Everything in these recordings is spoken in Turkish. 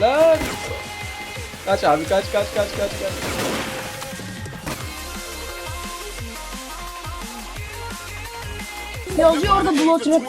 Lan. Kaç abi kaç kaç kaç kaç kaç. Yazıyor orada blood rap.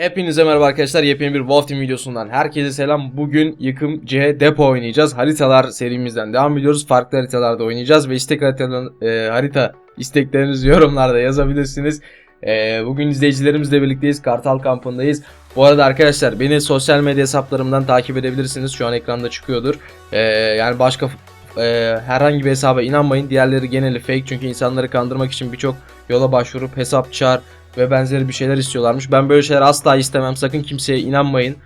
Hepinize merhaba arkadaşlar. Yepyeni bir Wolf Team videosundan herkese selam. Bugün Yıkım C Depo oynayacağız. Haritalar serimizden devam ediyoruz. Farklı haritalarda oynayacağız ve istek haritaların, e, harita isteklerinizi yorumlarda yazabilirsiniz. E, bugün izleyicilerimizle birlikteyiz. Kartal kampındayız. Bu arada arkadaşlar beni sosyal medya hesaplarımdan takip edebilirsiniz. Şu an ekranda çıkıyordur. E, yani başka e, herhangi bir hesaba inanmayın. Diğerleri geneli fake çünkü insanları kandırmak için birçok yola başvurup hesap çağır ve benzeri bir şeyler istiyorlarmış. Ben böyle şeyler asla istemem. Sakın kimseye inanmayın.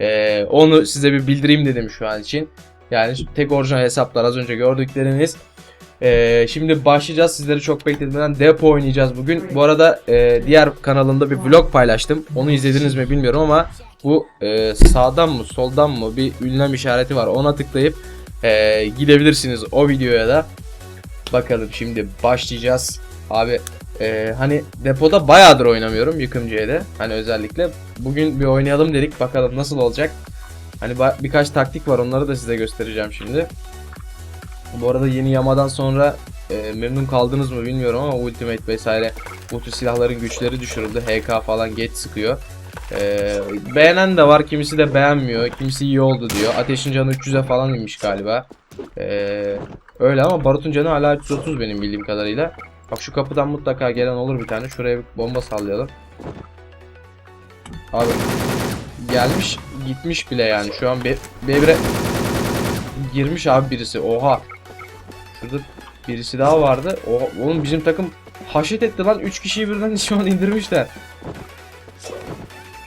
Ee, onu size bir bildireyim dedim şu an için. Yani tek orijinal hesaplar az önce gördükleriniz. Ee, şimdi başlayacağız. Sizleri çok bekletmeden depo oynayacağız bugün. Bu arada e, diğer kanalımda bir vlog paylaştım. Onu izlediniz mi bilmiyorum ama bu e, sağdan mı soldan mı bir ünlem işareti var. Ona tıklayıp e, gidebilirsiniz o videoya da. Bakalım şimdi başlayacağız. Abi ee, hani depoda bayağıdır oynamıyorum yıkımcıya da. Hani özellikle. Bugün bir oynayalım dedik. Bakalım nasıl olacak. Hani birkaç taktik var. Onları da size göstereceğim şimdi. Bu arada yeni yamadan sonra e, memnun kaldınız mı bilmiyorum ama Ultimate vesaire bu silahların güçleri düşürüldü. HK falan geç sıkıyor. Ee, beğenen de var. Kimisi de beğenmiyor. Kimisi iyi oldu diyor. Ateşin canı 300'e falan inmiş galiba. Ee, öyle ama Barut'un canı hala 330 benim bildiğim kadarıyla. Bak şu kapıdan mutlaka gelen olur bir tane. Şuraya bir bomba sallayalım. Abi gelmiş gitmiş bile yani. Şu an bir bebire girmiş abi birisi. Oha. Şurada birisi daha vardı. Oha, oğlum bizim takım haşet etti lan. 3 kişiyi birden şu an indirmişler.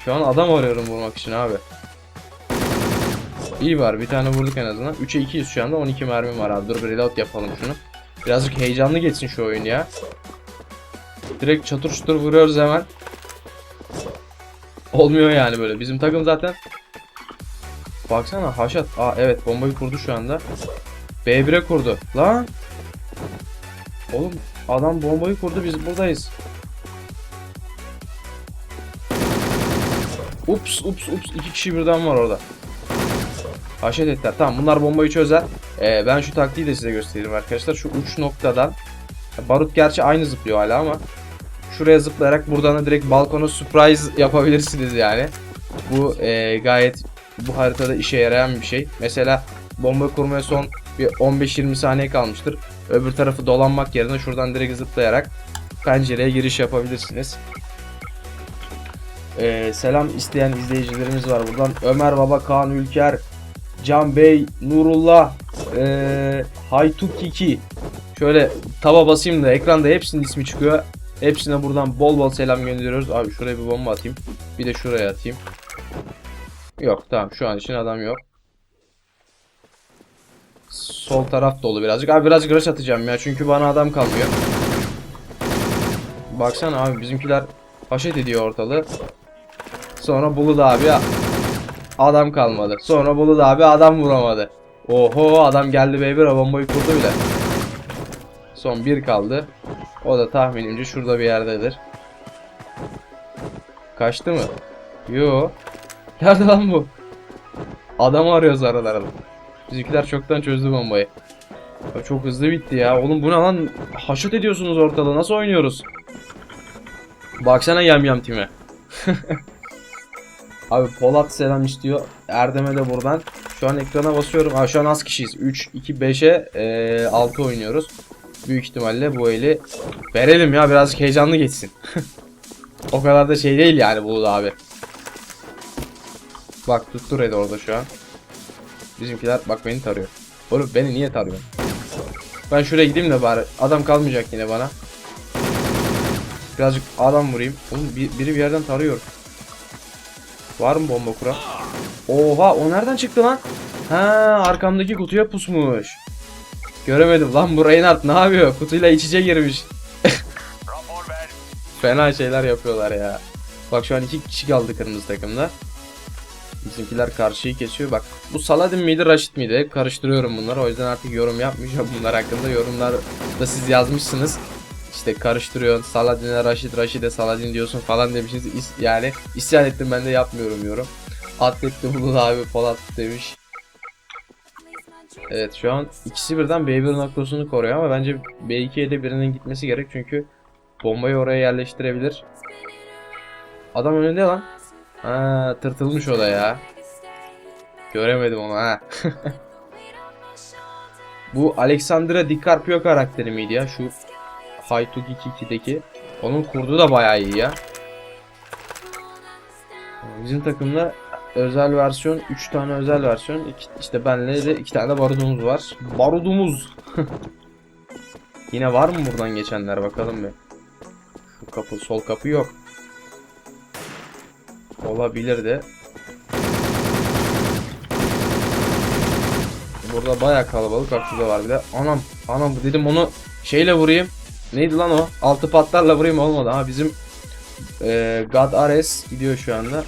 Şu an adam arıyorum vurmak için abi. İyi var bir tane vurduk en azından. 3'e 2'yiz şu anda 12 mermim var abi. Dur bir reload yapalım şunu. Birazcık heyecanlı geçsin şu oyun ya. Direkt çatır çutur vuruyoruz hemen. Olmuyor yani böyle. Bizim takım zaten Baksana haşat. Aa evet bombayı kurdu şu anda. B1'e kurdu. Lan. Oğlum adam bombayı kurdu biz buradayız. Ups ups ups iki kişi birden var orada. Haşet ettiler. Tamam bunlar bombayı çözer. Ee, ben şu taktiği de size göstereyim arkadaşlar. Şu uç noktadan Barut gerçi aynı zıplıyor hala ama şuraya zıplayarak buradan da direkt balkona surprise yapabilirsiniz yani. Bu e, gayet bu haritada işe yarayan bir şey. Mesela bomba kurmaya son bir 15-20 saniye kalmıştır. Öbür tarafı dolanmak yerine şuradan direkt zıplayarak pencereye giriş yapabilirsiniz. Ee, selam isteyen izleyicilerimiz var buradan. Ömer Baba, Kaan Ülker, Can Bey, Nurullah, ee, Haytuk Kiki. Şöyle taba basayım da ekranda hepsinin ismi çıkıyor. Hepsine buradan bol bol selam gönderiyoruz. Abi şuraya bir bomba atayım. Bir de şuraya atayım. Yok tamam şu an için adam yok. Sol taraf dolu birazcık. Abi birazcık rush atacağım ya çünkü bana adam kalmıyor. Baksana abi bizimkiler haşet ediyor ortalığı. Sonra Bulut abi adam kalmadı. Sonra Bulut abi adam vuramadı. Oho adam geldi B1 bombayı kurdu bile. Son bir kaldı. O da tahminimce şurada bir yerdedir. Kaçtı mı? Yo. Nerede lan bu? Adamı arıyoruz aralarında. Bizimkiler çoktan çözdü bombayı. Ya çok hızlı bitti ya. Oğlum bu ne lan? Haşet ediyorsunuz ortalığı. Nasıl oynuyoruz? Baksana yam yam time. Abi Polat selam istiyor. Erdem'e de buradan. Şu an ekrana basıyorum. Ha şu an az kişiyiz. 3, 2, 5'e e, 6 oynuyoruz. Büyük ihtimalle bu eli verelim ya birazcık heyecanlı geçsin. o kadar da şey değil yani bu abi. Bak tuttu red orada şu an. Bizimkiler bak beni tarıyor. Oğlum beni niye tarıyor? Ben şuraya gideyim de bari. Adam kalmayacak yine bana. Birazcık adam vurayım. Oğlum bir- biri bir yerden tarıyor. Var mı bomba kuran? Oha o nereden çıktı lan? Ha arkamdaki kutuya pusmuş. Göremedim lan bu Reinhardt ne yapıyor? Kutuyla iç içe girmiş. Fena şeyler yapıyorlar ya. Bak şu an iki kişi kaldı kırmızı takımda. Bizimkiler karşıyı kesiyor. Bak bu Saladin miydi Raşit miydi? Hep karıştırıyorum bunları. O yüzden artık yorum yapmayacağım bunlar hakkında. Yorumlarda siz yazmışsınız. İşte karıştırıyorsun. Saladin'e Raşid, Raşid'e Saladin diyorsun falan demişsiniz. İs- yani isyan ettim ben de yapmıyorum yorum. Atletti Bulut abi Polat demiş. Evet şu an ikisi birden B1 noktasını koruyor ama bence B2'ye de birinin gitmesi gerek çünkü bombayı oraya yerleştirebilir. Adam önünde lan. Ha tırtılmış o da ya. Göremedim onu ha. Bu Alexandra DiCaprio karakteri miydi ya? Şu Haytuk 2'deki. Onun kurdu da bayağı iyi ya. Bizim takımda özel versiyon 3 tane özel versiyon iki, işte benle de 2 tane barudumuz var. Barudumuz. Yine var mı buradan geçenler bakalım bir. Şu kapı sol kapı yok. Olabilir de. Burada baya kalabalık. Bak şurada var bir de. Anam anam dedim onu şeyle vurayım. Neydi lan o? Altı patlarla vurayım olmadı. Ha bizim e, God Ares gidiyor şu anda.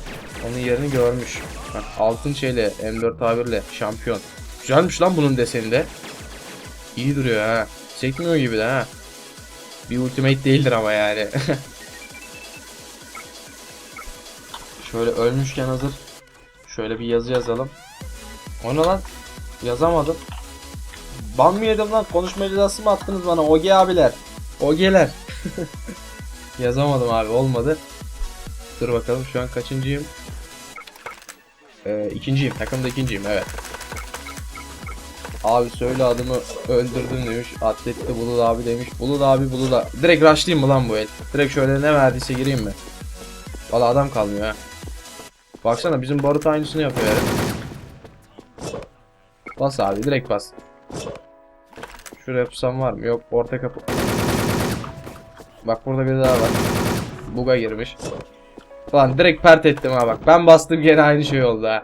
Onun yerini görmüş. Bak, altın şeyle M4 tabirle şampiyon. Güzelmiş lan bunun deseni de. İyi duruyor ha. Sekmiyor gibi de ha. Bir ultimate değildir ama yani. Şöyle ölmüşken hazır. Şöyle bir yazı yazalım. O ne lan? Yazamadım. Ban mı yedim lan? Konuşma cezası mı attınız bana? OG abiler. OG'ler. Yazamadım abi olmadı. Dur bakalım şu an kaçıncıyım? Ee, ikinciyim. Takımda ikinciyim evet. Abi söyle adımı öldürdün demiş. Atletti Bulut abi demiş. Bulut abi Bulut abi. Direkt rushlayayım mı lan bu el? Direkt şöyle ne verdiyse gireyim mi? Valla adam kalmıyor ha. Baksana bizim Barut aynısını yapıyor yani. Bas abi direkt bas. Şuraya pusam var mı? Yok orta kapı. Bak burada bir daha var. Buga girmiş. Lan direkt pert ettim ha bak. Ben bastım gene aynı şey oldu ha.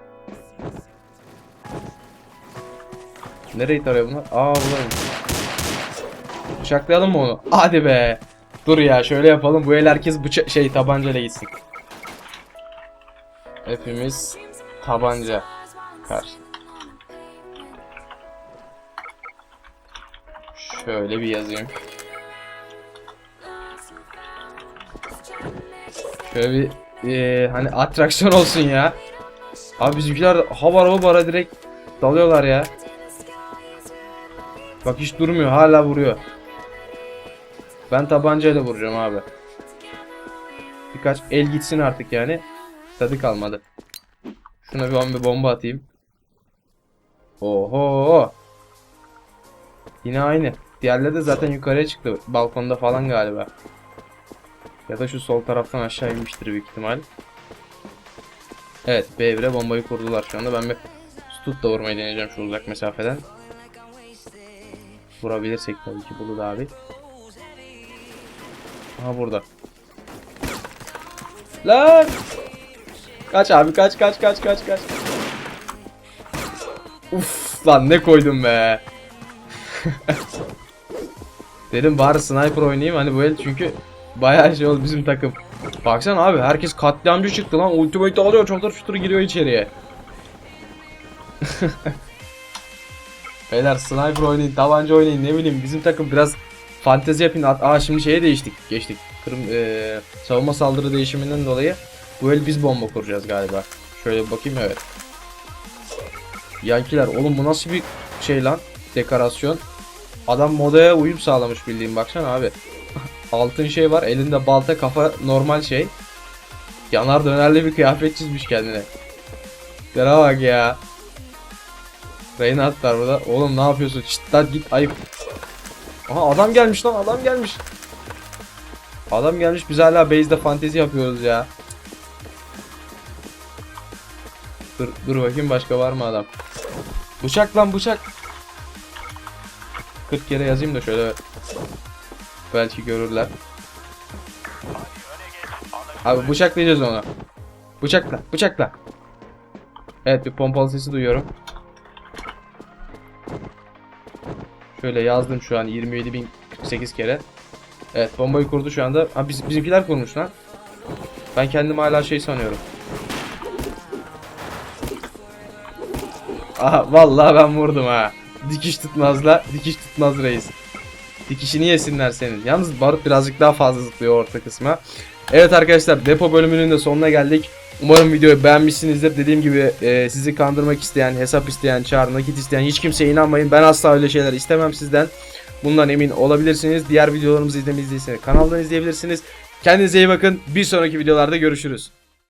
Nereyi tarıyor bunlar? Aa buradaymış. Bıçaklayalım mı onu? Hadi be. Dur ya şöyle yapalım. Bu el herkes bıçak şey tabancayla gitsin. Hepimiz tabanca karşı. Şöyle bir yazayım. Şöyle bir eee, hani atraksiyon olsun ya. Abi bizimkiler havar hobara direkt dalıyorlar ya. Bak hiç durmuyor hala vuruyor. Ben tabancayla vuracağım abi. Birkaç el gitsin artık yani. Tadı kalmadı. Şuna bir, bir bomba atayım. Oho. Yine aynı. Diğerleri de zaten yukarıya çıktı. Balkonda falan galiba. Ya da şu sol taraftan aşağı inmiştir büyük ihtimal. Evet B1'e bombayı kurdular şu anda. Ben bir stut da vurmayı deneyeceğim şu uzak mesafeden. Vurabilirsek tabii ki Bulut abi. Aha burada. Lan! Kaç abi kaç kaç kaç kaç kaç. Uf lan ne koydum be. Dedim bari sniper oynayayım hani bu el çünkü bayağı şey oldu bizim takım. Baksana abi herkes katliamcı çıktı lan ultimate alıyor çatır çutur giriyor içeriye. Beyler sniper oynayın tabanca oynayın ne bileyim bizim takım biraz fantezi yapın. Aa şimdi şeye değiştik geçtik. Kırım, eee, savunma saldırı değişiminden dolayı bu el biz bomba kuracağız galiba. Şöyle bakayım evet. Yankiler oğlum bu nasıl bir şey lan dekorasyon. Adam modaya uyum sağlamış bildiğin baksana abi. Altın şey var elinde balta kafa normal şey. Yanar dönerli bir kıyafet çizmiş kendine. Yara bak ya. Reinhardt var burada. Oğlum ne yapıyorsun? Şşt lan git ayıp. Aha adam gelmiş lan adam gelmiş. Adam gelmiş biz hala base'de fantezi yapıyoruz ya. Dur, dur bakayım başka var mı adam? Bıçak lan bıçak. 40 kere yazayım da şöyle belki görürler. Abi bıçaklayacağız onu. Bıçakla, bıçakla. Evet bir pompalı sesi duyuyorum. Şöyle yazdım şu an 27.048 kere. Evet bombayı kurdu şu anda. Ha biz, bizimkiler kurmuş lan. Ben kendim hala şey sanıyorum. Aha vallahi ben vurdum ha. Dikiş tutmazla dikiş tutmaz reis. Dikişini yesinler senin. Yalnız barut birazcık daha fazla zıplıyor orta kısma. Evet arkadaşlar depo bölümünün de sonuna geldik. Umarım videoyu beğenmişsinizdir. Dediğim gibi e, sizi kandırmak isteyen, hesap isteyen, çağrı nakit isteyen hiç kimseye inanmayın. Ben asla öyle şeyler istemem sizden. Bundan emin olabilirsiniz. Diğer videolarımızı izlemeyi kanaldan izleyebilirsiniz. Kendinize iyi bakın. Bir sonraki videolarda görüşürüz.